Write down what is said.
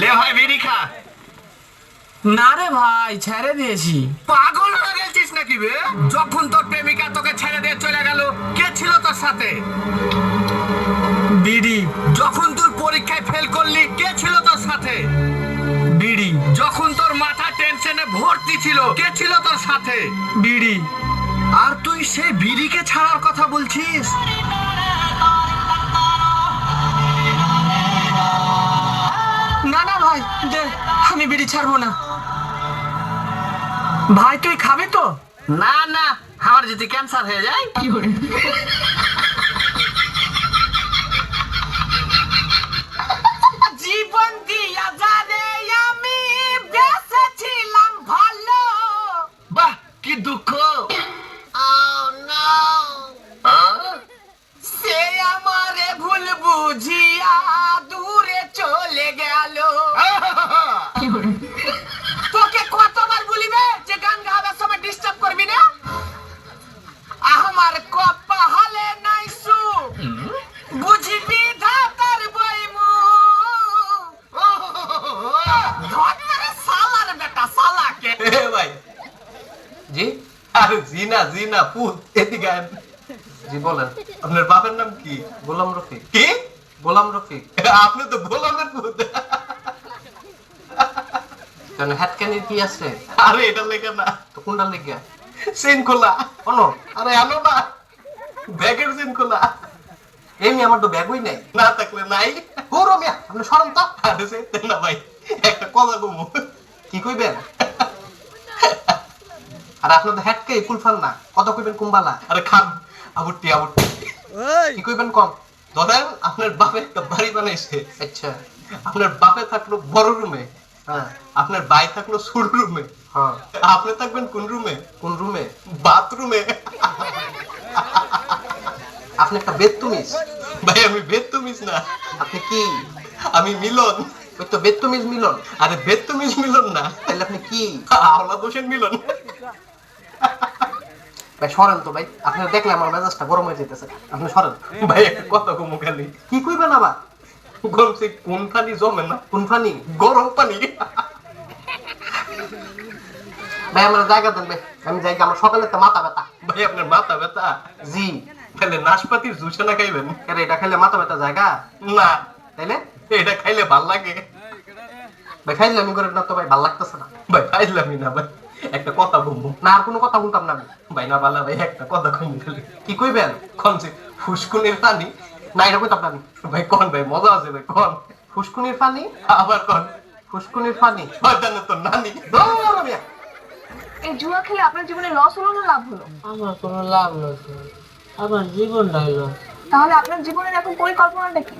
লে ভাই বিড়ি খা। না রে ভাই ছেড়ে দিয়েছি। পাগল হয়ে গেছিস নাকি বে? যখন তোর প্রেমিকা তোকে ছেড়ে দিয়ে চলে গেল কে ছিল তোর সাথে? বিড়ি। যখন তুই পরীক্ষায় ফেল করলি কে ছিল তোর সাথে? বিড়ি। যখন তোর মাথা টেনশনে ভর্তি ছিল কে ছিল তোর সাথে? বিড়ি। আর তুই সেই বিড়িকে ছাড়ার কথা বলছিস? না ভাই দে আমি বিড়ি ছাড়বো না। ভাই তুই খাবি তো? না না আমার যদি ক্যান্সার হয়ে যায় জীবন দিয়া জানে আমি ভালো। বাহ কি দুঃখ। সে আমারে ভুল বুঝিয়া তোকে কতবার বলিবে যে গান গাবার সময় ডিস্টার্ব করবি না? আমার কপালে নাই সু বুঝবি ধাতার বইমু ধরে সালার বেটা সালাকে। এ ভাই। জি? আরে জি না জি না পুত এদিকে। জি বলেন। আপনার বাপের নাম কি? গোলাম রফিক। কি? গোলাম রফিক। আপনি তো গোলামের পুত। কেন কি আছে আরে এটা লেখা না। তো কোনটা লেখা? চেন খোলা। কোন আরে আনো না। ব্যাগের চেন খোলা। এমনি আমার তো ব্যাগই নাই। না থাকলে নাই। ও রমিয়া আপনি সরম তো। আরে সে না ভাই। একটা কথা কমু। কি কইবেন? আর আপনার তো হ্যাটকে কুলফান না। কত কইবেন কুম্বালা? আরে খান। আবুটি আবুটি কি কইবেন কম? ধরেন আপনার বাপে একটা বাড়ি বানাইছে। আচ্ছা। আপনার বাপে থাকল বড় রুমে। আপনার ভাই থাকল ছোট রুমে। হ্যাঁ। আপনি থাকবেন কোন রুমে? কোন রুমে? বাথরুমে। আপনি একটা বেদতুমিজ। ভাই আমি বেদতুমিজ না। আপনি কি? আমি মিলন। ওই তো বেদতুমিজ মিলন। আরে বেদতুমিজ মিলন না। তাহলে আপনি কি? আওলাদ হোসেন মিলন। ভাই সরেন তো ভাই। আপনার দেখলে আমার মেজাজটা গরম হয়ে যেতেছে আপনি সরেন। ভাই একটা কথা কমু খালি। কি কইবেন আবার? গরম সে কোন পানি জমে না? কোন পানি গরম পানি ভাই আমার জায়গা দেন ভাই। আমি যাই আমার সকালে তো মাথা ব্যথা। ভাই আপনার মাথা ব্যথা? জি। তাহলে নাশপাতির জুসে না খাইবেন? আরে এটা খাইলে মাথা ব্যথা জায়গা? না। তাইলে? এটা খাইলে ভালো লাগে। ভাই খাইলে আমি করে না তো ভাই ভালো লাগতেছে না। ভাই খাইলামই না ভাই। একটা কথা বলব। না আর কোনো কথা বলতাম না ভাই না বালা ভাই একটা কথা কম খালি। কি কইবেন? যে ফুসকুনির পানি? না এটা কইতাম না ভাই কোন ভাই? মজা আছে ভাই কোন? ফুসকুনির পানি আবার কোন? ফুসকুনির পানি শয়তানের তো নানি। দৌড় মিয়া এই জুয়া খেলে আপনার জীবনে লস হলো না লাভ হলো? আমার কোনো লাভ নয় আমার জীবনটাই লস তাহলে আপনার জীবনের এখন পরিকল্পনাটা কি?